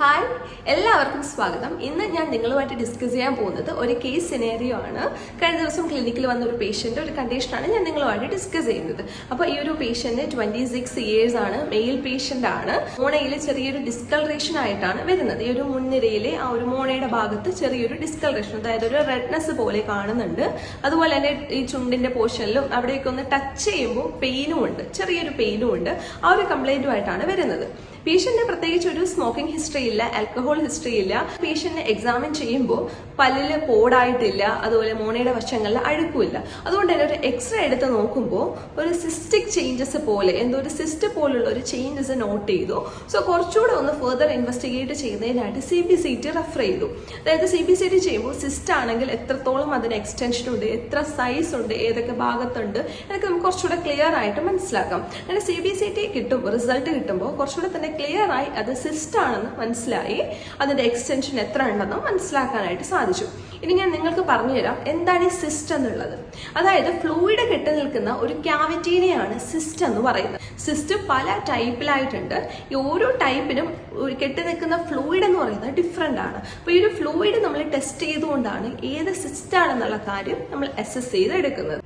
Hi എല്ലാവർക്കും സ്വാഗതം. ഇന്ന് ഞാൻ നിങ്ങളുമായിട്ട് ഡിസ്കസ് ചെയ്യാൻ പോകുന്നത് ഒരു കേസ് സിനേറിയോ ആണ്. കഴിഞ്ഞ ദിവസം ക്ലിനിക്കിൽ വന്ന ഒരു പേഷ്യന്റ് ഒരു കണ്ടീഷനാണ് ഞാൻ നിങ്ങളുമായിട്ട് ഡിസ്കസ് ചെയ്യുന്നത്. അപ്പോൾ ഈ ഒരു പേഷ്യന്റ് ട്വന്റി സിക്സ് ഇയേഴ്സ് ആണ് മെയിൽ പേഷ്യന്റ് ആണ്. മോണയിൽ ചെറിയൊരു ഡിസ്കളറേഷൻ ആയിട്ടാണ് വരുന്നത്. ഈ ഒരു മുൻനിരയിലെ ആ ഒരു മോണയുടെ ഭാഗത്ത് ചെറിയൊരു ഡിസ്കളറേഷൻ അതായത് ഒരു റെഡ്നെസ് പോലെ കാണുന്നുണ്ട്. അതുപോലെ തന്നെ ഈ ചുണ്ടിന്റെ പോർഷനിലും അവിടെയൊക്കെ ഒന്ന് ടച്ച് ചെയ്യുമ്പോൾ പെയിനും ഉണ്ട്. ചെറിയൊരു പെയിനും ഉണ്ട്. ആ ഒരു കംപ്ലൈന്റുമായിട്ടാണ് വരുന്നത്. പേഷ്യന്റിന് പ്രത്യേകിച്ച് ഒരു സ്മോക്കിംഗ് ഹിസ്റ്ററി ഇല്ല ആൽക്കഹോൾ ഹിസ്റ്ററി ഇല്ല. പേഷ്യന്റിനെ എക്സാമിൻ ചെയ്യുമ്പോൾ പല്ലിൽ പോടായിട്ടില്ല അതുപോലെ മോണയുടെ വശങ്ങളിൽ അഴുക്കുമില്ല. അതുകൊണ്ട് തന്നെ ഒരു എക്സ്റേ എടുത്ത് നോക്കുമ്പോൾ ഒരു സിസ്റ്റിക് ചേഞ്ചസ് പോലെ എന്തോ ഒരു സിസ്റ്റ് പോലുള്ള ഒരു ചേഞ്ചസ് നോട്ട് ചെയ്തു. സോ കുറച്ചുകൂടെ ഒന്ന് further investigate ചെയ്യുന്നതിനായിട്ട് C B C T refer ചെയ്തു. അതായത് സി ബി സി ടി ചെയ്യുമ്പോൾ സിസ്റ്റ് ആണെങ്കിൽ എത്രത്തോളം അതിന് എക്സ്റ്റൻഷൻ ഉണ്ട് എത്ര സൈസ് ഉണ്ട് ഏതൊക്കെ ഭാഗത്തുണ്ട് എന്നൊക്കെ നമുക്ക് കുറച്ചുകൂടെ ക്ലിയർ ആയിട്ട് മനസ്സിലാക്കാം. അങ്ങനെ സി ബി സി ടി കിട്ടുമ്പോൾ റിസൾട്ട് കിട്ടുമ്പോൾ കുറച്ചുകൂടെ തന്നെ ക്ലിയർ ആയി അത് സിസ്റ്റ് ആണെന്ന് മനസ്സിലായി. അതിന്റെ എക്സ്റ്റൻഷൻ എത്ര ഉണ്ടെന്നും മനസ്സിലാക്കാനായിട്ട് സാധിച്ചു. ഇനി ഞാൻ നിങ്ങൾക്ക് പറഞ്ഞുതരാം എന്താണ് ഈ സിസ്റ്റ് എന്നുള്ളത്. അതായത് ഫ്ലൂയിഡ് കെട്ടി നിൽക്കുന്ന ഒരു ക്യാവിറ്റീനെയാണ് സിസ്റ്റ് എന്ന് പറയുന്നത്. സിസ്റ്റ് പല ടൈപ്പിലായിട്ടുണ്ട് ഈ ഓരോ ടൈപ്പിനും കെട്ടി നിൽക്കുന്ന ഫ്ലൂയിഡ് എന്ന് പറയുന്നത് ഡിഫറെന്റ് ആണ്. അപ്പോൾ ഈ ഒരു ഫ്ലൂയിഡ് നമ്മൾ ടെസ്റ്റ് ചെയ്തുകൊണ്ടാണ് ഏത് സിസ്റ്റ് ആണെന്നുള്ള കാര്യം നമ്മൾ അസസ് ചെയ്ത് എടുക്കുന്നത്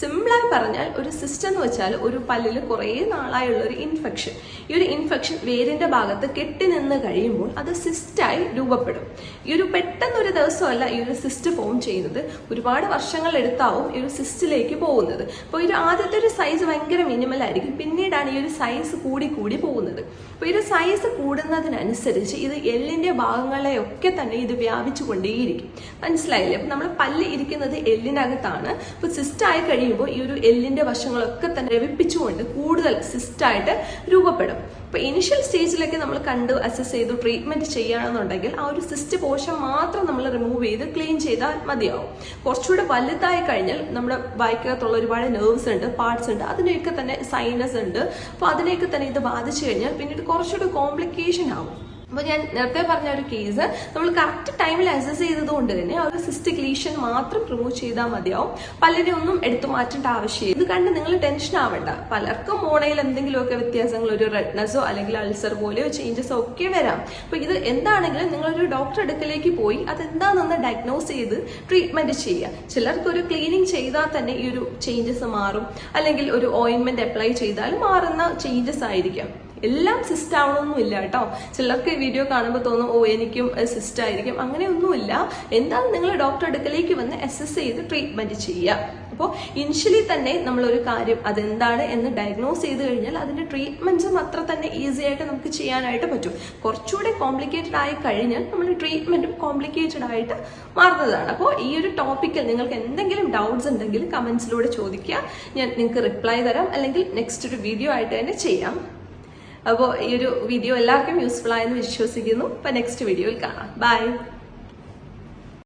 സിമ്പിളായി പറഞ്ഞാൽ ഒരു സിസ്റ്റം എന്ന് വെച്ചാൽ ഒരു പല്ലിൽ കുറേ നാളായുള്ള ഒരു ഇൻഫെക്ഷൻ ഈ ഒരു ഇൻഫെക്ഷൻ വേരിന്റെ ഭാഗത്ത് കെട്ടി നിന്ന് കഴിയുമ്പോൾ അത് സിസ്റ്റായി രൂപപ്പെടും. ഈ ഒരു പെട്ടെന്ന് ഒരു ദിവസമല്ല ഈ ഒരു സിസ്റ്റ് ഫോം ചെയ്യുന്നത്. ഒരുപാട് വർഷങ്ങൾ എടുത്താവും ഈ ഒരു സിസ്റ്റിലേക്ക് പോകുന്നത്. അപ്പോൾ ഒരു ആദ്യത്തെ ഒരു സൈസ് ഭയങ്കര മിനിമൽ ആയിരിക്കും. പിന്നീടാണ് ഈ ഒരു സൈസ് കൂടി കൂടി പോകുന്നത്. അപ്പോൾ ഈ ഒരു സൈസ് കൂടുന്നതിനനുസരിച്ച് ഇത് എല്ലിന്റെ ഭാഗങ്ങളെയൊക്കെ തന്നെ ഇത് വ്യാപിച്ചു കൊണ്ടേയിരിക്കും മനസ്സിലായില്ലേ? അപ്പം നമ്മൾ പല്ല് ഇരിക്കുന്നത് എല്ലിനകത്താണ്. അപ്പോൾ സിസ്റ്റ് ആയി കഴിയുമ്പോൾ ഈ ഒരു എല്ലിന്റെ വശങ്ങളൊക്കെ തന്നെ രവിപ്പിച്ചുകൊണ്ട് കൂടുതൽ സിസ്റ്റായിട്ട് രൂപപ്പെടും. അപ്പോൾ ഇനിഷ്യൽ സ്റ്റേജിലൊക്കെ നമ്മൾ കണ്ട് അസസ് ചെയ്തു ട്രീറ്റ്മെന്റ് ചെയ്യുകയാണെന്നുണ്ടെങ്കിൽ ആ ഒരു സിസ്റ്റ് പോഷൻ മാത്രം നമ്മൾ റിമൂവ് ചെയ്ത് ക്ലീൻ ചെയ്താൽ മതിയാവും. കുറച്ചുകൂടെ വലുതായി കഴിഞ്ഞാൽ നമ്മുടെ വായിക്കകത്തുള്ള ഒരുപാട് നെർവ്സ് ഉണ്ട് പാർട്സ് ഉണ്ട് അതിനെയൊക്കെ തന്നെ സൈനസ് ഉണ്ട്. അപ്പൊ അതിനെയൊക്കെ തന്നെ ഇത് ബാധിച്ചു കഴിഞ്ഞാൽ പിന്നീട് കുറച്ചുകൂടെ കോംപ്ലിക്കേഷൻ ആവും. അപ്പോൾ ഞാൻ നേരത്തെ പറഞ്ഞ ഒരു കേസ് നമ്മൾ കറക്റ്റ് ടൈമിൽ അസസ് ചെയ്തതുകൊണ്ട് തന്നെ ഒരു സിസ്റ്റിക് ലീഷൻ മാത്രം റിമൂവ് ചെയ്താൽ മതിയാവും. പലരെ ഒന്നും എടുത്തു മാറ്റേണ്ട ആവശ്യമില്ല. ഇത് കണ്ട് നിങ്ങൾ ടെൻഷൻ ആവണ്ട. പലർക്കും മോണയിൽ എന്തെങ്കിലുമൊക്കെ വ്യത്യാസങ്ങൾ ഒരു റെഡ്നസോ അല്ലെങ്കിൽ അൾസർ പോലെയോ ചേഞ്ചസോ ഒക്കെ വരാം. അപ്പോൾ ഇത് എന്താണെങ്കിലും നിങ്ങൾ ഒരു ഡോക്ടർ അടുക്കലേക്ക് പോയി അത് എന്താണെന്ന് ഡയഗ്നോസ് ചെയ്ത് ട്രീറ്റ്മെന്റ് ചെയ്യുക. ചിലർക്ക് ഒരു ക്ലീനിങ് ചെയ്താൽ തന്നെ ഈ ഒരു ചേഞ്ചസ് മാറും. അല്ലെങ്കിൽ ഒരു ഓയിൻമെന്റ് അപ്ലൈ ചെയ്താൽ മാറുന്ന ചേഞ്ചസ് ആയിരിക്കാം. എല്ലാം സിസ്റ്റ് ആവണമെന്നില്ല കേട്ടോ. ചിലർക്ക് വീഡിയോ കാണുമ്പോൾ തോന്നും ഓ എനിക്കും സിസ്റ്റ് ആയിരിക്കും. അങ്ങനെയൊന്നുമില്ല. എന്താണ് നിങ്ങൾ ഡോക്ടർ അടുക്കലേക്ക് വന്ന് അസസ് ചെയ്ത് ട്രീറ്റ്മെന്റ് ചെയ്യുക. അപ്പോൾ ഇനിഷ്യലി തന്നെ നമ്മളൊരു കാര്യം അതെന്താണ്? എന്ന് ഡയഗ്നോസ് ചെയ്ത് കഴിഞ്ഞാൽ അതിന്റെ ട്രീറ്റ്മെന്റ്സും അത്ര തന്നെ ഈസി ആയിട്ട് നമുക്ക് ചെയ്യാനായിട്ട് പറ്റും. കുറച്ചുകൂടെ കോംപ്ലിക്കേറ്റഡ് ആയി കഴിഞ്ഞാൽ നമ്മൾ ട്രീറ്റ്മെന്റും കോംപ്ലിക്കേറ്റഡ് ആയിട്ട് മാറുന്നതാണ്. അപ്പോൾ ഈ ഒരു ടോപ്പിക്കിൽ നിങ്ങൾക്ക് എന്തെങ്കിലും ഡൗട്ട്സ് ഉണ്ടെങ്കിൽ കമന്റ്സിലൂടെ ചോദിക്കുക. ഞാൻ നിങ്ങൾക്ക് റിപ്ലൈ തരാം. അല്ലെങ്കിൽ നെക്സ്റ്റ് ഒരു വീഡിയോ ആയിട്ട് തന്നെ ചെയ്യാം. അപ്പോൾ ഈ ഒരു വീഡിയോ എല്ലാവർക്കും യൂസ്ഫുൾ ആയെന്ന് വിശ്വസിക്കുന്നു. അപ്പോൾ നെക്സ്റ്റ് വീഡിയോയിൽ കാണാം. ബൈ